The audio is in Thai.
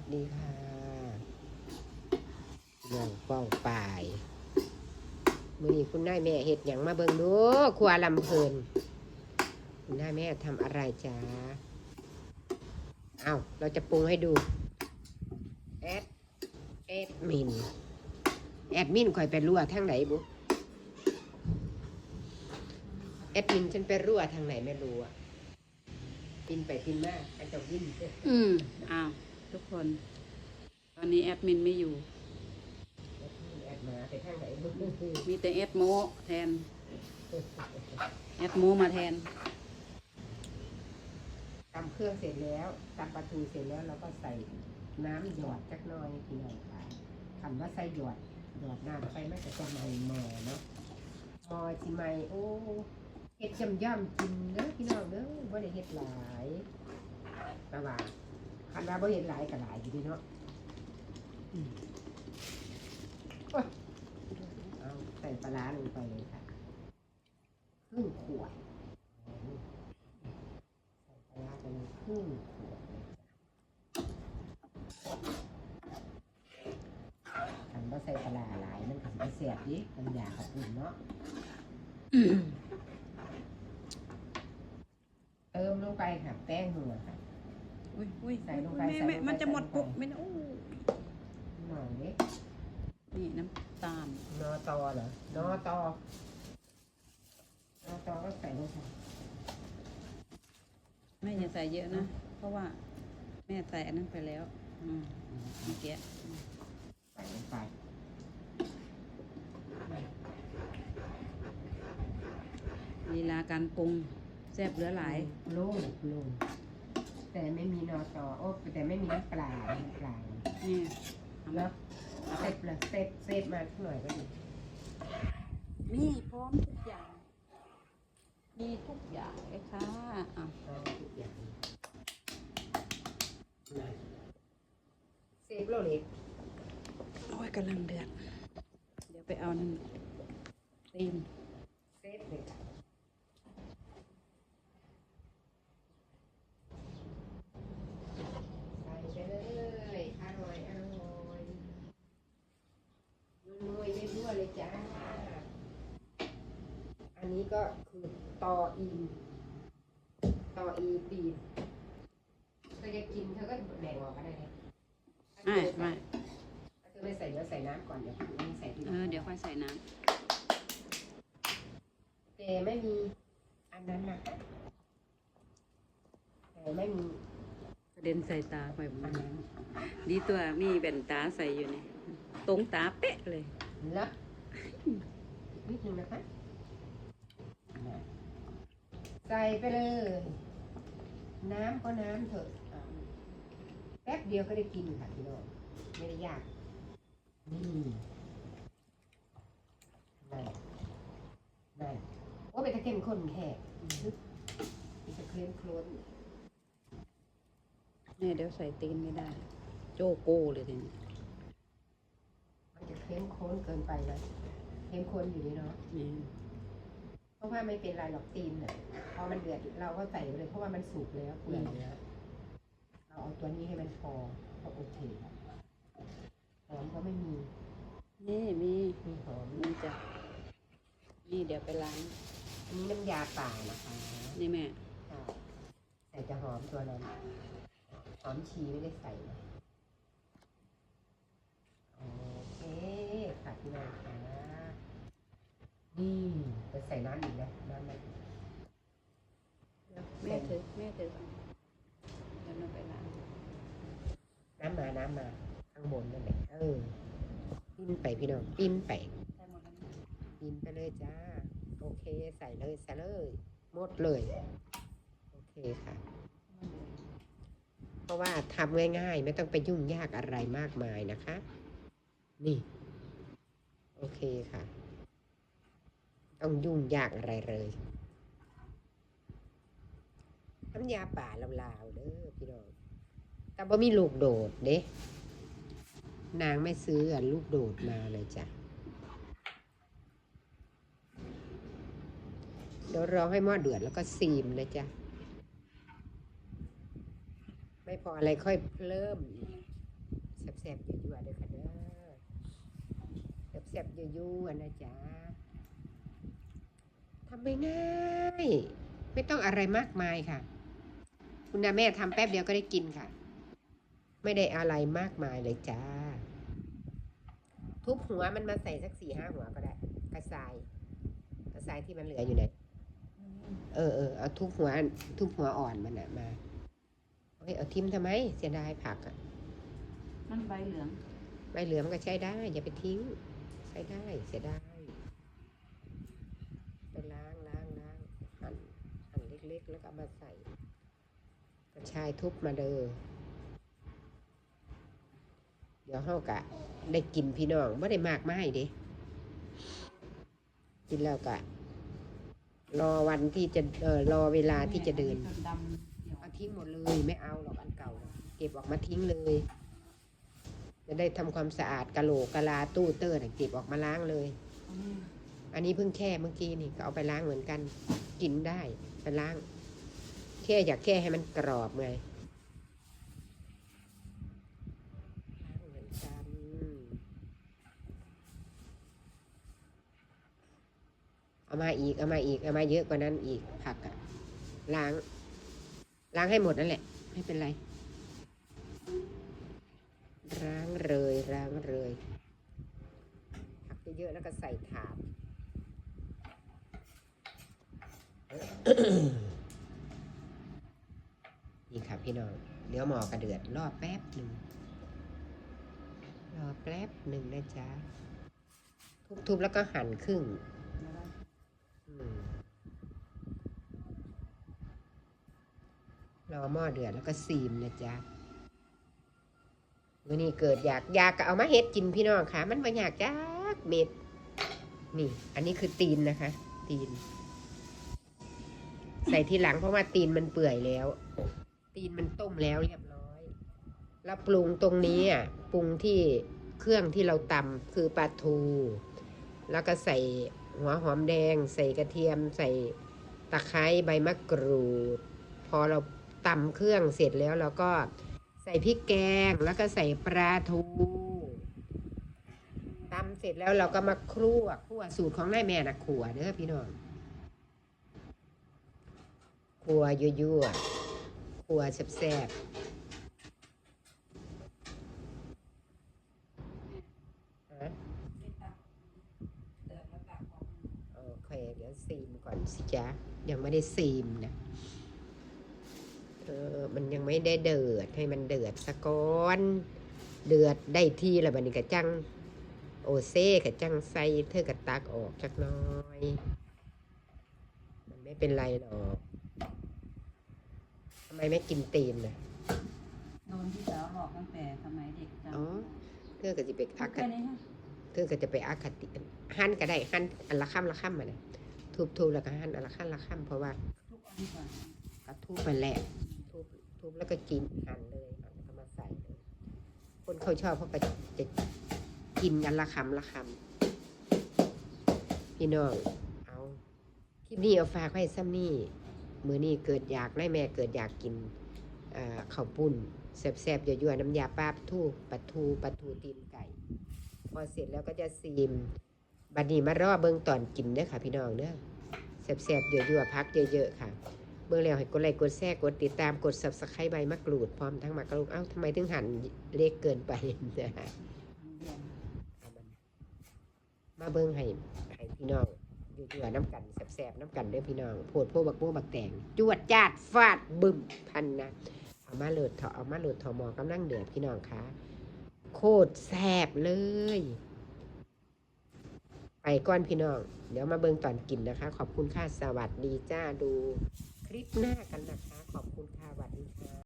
สดีค่ะเรื่องป้องปายมือนี้คุณนายแม่เห็ดหยังมาเบิ่งดูครัวลำเพลินคุณนายแม่ทำอะไรจ้าเอาเราจะปรุงให้ดูแอดแอดมินแอดมินคอยไปรั่วทางไหนบุแอดมินฉันไปรั่วทางไหนไม่รู้อะปินไปปินมากกระจกวิ่นอืมอ้าว ทุกคน ตอนนี้แอดมินไม่อยู่ แอดมาไปทางไหนบุมีแต่แอดโมแทน แอดโมมาแทนตำเครื่องเสร็จแล้วตำปลาทูเสร็จแล้วเราก็ใส่น้ำหยอดจักหน่อยพี่น้องค่ะคำว่าใส่หยอดหยอดน้ำไปไม่จะจะไม่หมอเนาะหมอสิไม่โอ้เฮ็ดจำย่ำกินเด้อพี่น้องเด้อบ่ได้เฮ็ดหลายแต่ว่า คันว่าบ่เฮ็ดหลายก็หลายอยู่ดีเนาะอืมโอ๊ยเอาใส่ปลาร้าลงไปเลยค่ะครึ่งขวดใส่ปลาร้าไปเลยครึ่งขวดเลยจ้ะคันว่าใส่ปลาร้าหลายมันก็สิบ่แซ่บดิมันอยากกับอุ่นเนาะ เติมลงไปค่ะแป้งหัวค่ะ อุ้ยอุ้ยใส่ลงไปแม่ใส่ลงไปแม่มันจะหมดใส่ลงไปปุ๊บไม่นะอู้หน่อยเล็กนี่น้ำตาลนอตอเหรอนอตอนอตอก็ใส่ลงไปแม่อย่าใส่เยอะนะ เพราะว่า แม่ใส่อันนั้นไปแล้ว อืมเมื่อกี้ใส่ลงไปลีลาการปรุงแซ่บเหลือหลาย โล่งโล่ง แต่ไม่มีนอตอโอ้แต่ไม่มีน้ำปลาน้ำปลานี่เอาแล้มาวเซฟเลยเซฟเซฟมาสักหน่อยก็ดีมีพร้อมทุกอย่าง มีทุกอย่างเลยค่ะอะเอาทุกอย่างเซฟโลเล็กโอ้ยกำลังเดือดเดี๋ยวไปเอานั่นตีน เซฟเลยค่ะใส่ไปเลยอร่อยอร่อยรวยๆได้ด้วยเลยจ้า อันนี้ก็คือ ตออีตออีปีบเธอจะกินเธอก็แบ่งออกก็ได้นะไม่ไม่ถ้าเธอไม่ใส่เดี๋ยวใส่น้ำก่อนเดี๋ยวไม่ใส่ทีหเอลังอเดี๋ยวค่อยใส่น้แต่ไม่มีอันนั้นนะคะแต่ไม่มีำกระเด็นใส่ตาไปมันดีตัวมีแว่นตาใส่อยู่นี่ตรงตาเป๊ะเลยลับนิดนึงนะคะ ใส่ไปเลย น้ำก็น้ำเถอะอ่าแป๊บเดียวก็ได้กินค่ะพี่น้องไม่ได้ยากนี่นั่นนั่นโอ้เป็นตะเข็มข้นแค่เป็นตะเคลียมโคลนแม่เดี๋ยวใส่ตีนไม่ได้ โจโก้เลยทีนี้มันจะเข้มข้นเกินไปนะเข้มข้นอยู่นี่เนาะนี่ เพราะว่าไม่เป็นไรหรอกตีนน่ะพอมันเดือดเราก็ใส่ไปเลยเพราะว่ามันสุกแล้วเปื่อยแล้วเราเอาตัวนี้ให้มันพอก็โอเคหอมก็ไม่มีนี่มีมีหอมมีจ้ะนี่เดี๋ยวไปล้างอันนี้น้ำยาป่านะคะนี่แม่ค่ะแต่จะหอมตัวนั้นหอมชีไม่ได้ใส่นะโอเคค่ะพี่น้องค่ะ นี่จะใส่น้ำอีกนะน้ำมันแม่ถือแม่ถือก่อนเดี๋ยวเราไปล้างน้ำมา น้ำมา ข้างบนนั่นแหละ เออ ปิ้นไปพี่น้อง ปิ้นไปปิ้นไปเลยจ้า โอเค ใส่เลยใส่เลยหมดเลย โอเคค่ะ เพราะว่าทำง่ายๆ ไม่ต้องไปยุ่งยากอะไรมากมายนะคะ นี่ โอเคค่ะ ต้องยุ่งยากอะไรเลยน้ำยาป่าลาวๆเด้อพี่น้องแต่บ่มีลูกโดดเด้นางไม่ซื้อลูกโดดมาเลยจ้ะเดี๋ยวรอให้หม้อเดือดแล้วก็ซีมนะจ๊ะ ไม่พออะไรค่อยเพิ่มแซ่บๆยั่วๆเด้อค่ะเด้อแซ่บๆยั่วๆนะจ๊ะ ทำไม่ง่าย ไม่ต้องอะไรมากมายค่ะ คุณนาแม่ทำแป๊บเดียวก็ได้กินค่ะ ไม่ได้อะไรมากมายเลยจ้า ทุบหัวมันมาใส่สักสี่ห้าหัวก็ได้กระชายกระชายที่มันเหลืออยู่ไหนเออเออเอาทุบหัวทุบหัวอ่อนมันอะมาเฮ้ยเอาทิมทำไม เสียดายผักอะมันใบเหลือง ใบเหลืองมันก็ใช้ได้ อย่าไปทิ้ง ใช้ได้เสียดายไปล้างล้างล้างหั่นหั่นเล็ กๆแล้วก็มาใส่กระชายทุบมาเด้อเดี๋ยวเฮากะ ได้กินพี่น้องไม่ได้มากไม่เด้กินแล้วกะ รอวันที่จะเออรอเวลาที่จะเดินเอาทิ้งหมดเลยไม่เอาหรอกอันเก่า เก็บออกมาทิ้งเลย จะได้ทำความสะอาดกะโหลกกะลาตู้เตอร์น่ะเก็บออกมาล้างเลย อันนี้เพิ่งแช่เมื่อกี้นี่ก็เอาไปล้างเหมือนกันกินได้ไปล้าง แค่อยากแค่ให้มันกรอบไงล้างเอนกันเอามาอีกเอามาอีกเอามาเยอะกว่านั้นอีกผักอะล้าง ล้างให้หมดนั่นแหละ ไม่เป็นไรล้างเลยล้างเลยผักเยอะๆแล้วก็ใส่ถาด นี่ค่ะพี่น้องเดี๋ยวหมอกระเดือดรอแป๊บหนึ่งรอแป๊บหนึ่งนะจ๊ะทุบๆแล้วก็หั่นครึ่งรอหม้อเดือดแล้วก็ซีมนะจ๊ะวันนี้เกิดอยากอยากก็เอามาเฮ็ดกินพี่น้องค่ะ มันมาอยากจักเม็ดนี่ อันนี้คือตีนนะคะ ตีน ใส่ทีหลังเพราะว่าตีนมันเปื่อยแล้ว ตีนมันต้มแล้วเรียบร้อย แล้วปรุงตรงนี้อะปรุงที่เครื่องที่เราตำคือปลาทู แล้วก็ใส่หัวหอมแดง ใส่กระเทียม ใส่ตะไคร้ใบมะกรูด พอเราตำเครื่องเสร็จแล้วเราก็ใส่พริกแกงแล้วก็ใส่ปลาทูตำเสร็จแล้วเราก็มาครั่วครั่วสูตรของนายแม่นะขัวเด้อพี่น้อง ขัวยั่วๆขัวแซ่บๆโอเค เดี๋ยวซีมก่อนสิจ๊ะ ยังไม่ได้ซีมนะ เออ มันยังไม่ได้เดือด ให้มันเดือดสะก้อน เดือดได้ที่แล้วบัดนี้กะจัง โอเซ่กะจังใส่เธอกะตักออกจักน้อย มันไม่เป็นไรหรอก ทำไมไม่กินตีนน่ะโดนพี่สาวหลอกตั้งแต่สมัยเด็กจำอ๋อเธอก็จะไปอาแค่คตินี้ฮะเธอก็จะไปอาคติหั่นก็ได้หั่นอันละค่ำละค่ำมาเลยทุบๆแล้วก็หั่นอันละค่ำละค่ำเพราะว่าทุกอันดีกว่าก็ทุบไปแหละทุบทุบแล้วก็กินหั่นเลยหั่นแล้วก็มาใส่เลย คนเขาชอบเขาก็จะกินกันละคำละคำพี่น้องเอาคลิปนี้เอาฝากไว้ซ้ำนี่ มือนี่เกิดอยากได้แม่เกิดอยากกินข้าวปุ้นแซ่บๆยั่วๆน้ำยาป้าปลาทูปลาทูปลาทูตีนไก่ พอเสร็จแล้วก็จะซีมบัดนี้มารอเบิ่งตอนกินเด้อค่ะ พี่น้องเด้อแซ่บๆยั่วๆพักเยอะๆค่ะเมื่อแล้วให้กดไลค์กดแชร์กดติดตามกด subscribe ใบมะกรูดพร้อมทั้งมะกรูดเอ้าทำไมถึงหั่นเล็กเกินไปนะมาเบิ่งให้ให้พี่น้อง อยู่ๆน้ำกันแซ่บๆน้ำกันเด้อพี่น้องโพดพวกบักพวกบักแตงจวดจาดฟาดบึ้มพันนะเอามาโหลดเถอเอามาโหลดเถอหมอกำลังเดือดพี่น้องคะโคตรแซ่บเลย ไปก้อนพี่น้อง เดี๋ยวมาเบิ่งตอนกินนะคะ ขอบคุณค่ะสวัสดีจ้าดูคลิปหน้ากันนะคะ ขอบคุณค่ะ